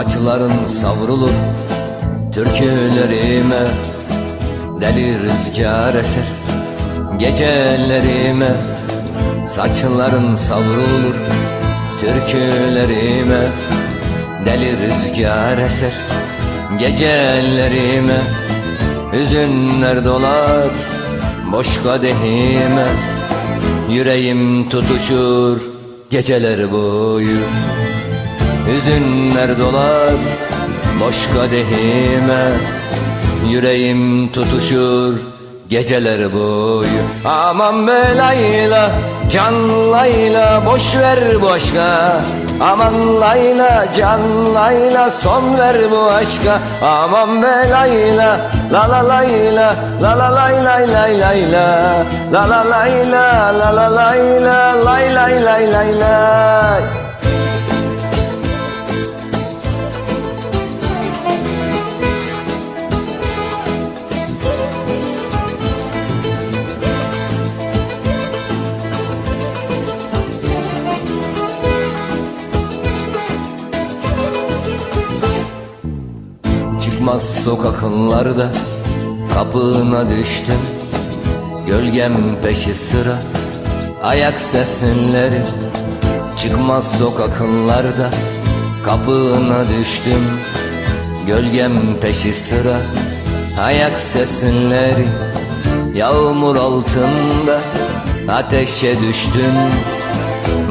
Saçların savrulur türkülerime. Deli rüzgar eser gecelerime. Saçların savrulur türkülerime. Deli rüzgar eser gecelerime. Hüzünler dolar boş kadehime Yüreğim tutuşur geceler boyu Hüzünler dolar boş kadehime Yüreğim tutuşur geceler boyu. Aman be Layla, can Layla boş ver bu aşka. Aman Layla, can Layla son ver bu aşka. Aman be Layla, la la Layla, la la lay lay lay layla La la Layla, la la Layla, lay lay lay lay lay Çıkmaz sokaklarda kapına düştüm. Gölgem peşi sıra ayak sesleri Çıkmaz sokaklarda kapına düştüm. Gölgem peşi sıra ayak sesleri Yağmur altında ateşe düştüm.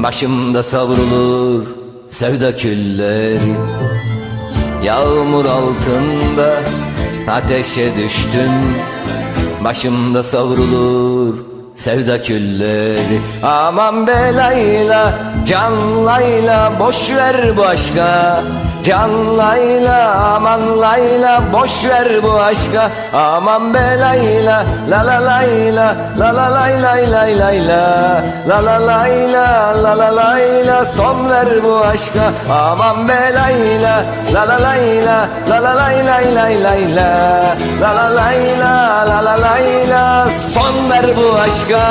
Başımda savrulur sevda külleri Yağmur altında ateşe düştüm Başımda savrulur sevda külleri. Aman be Layla, can Layla boş ver bu aşka Can Layla, aman Layla boş ver bu aşka. Aman be Layla, la la Layla, la la lay lay lay layla. La la Layla, la la Layla son ver bu aşka. Aman be Layla, la la Layla, la la lay lay lay layla. La la Layla, la la Layla son ver bu aşka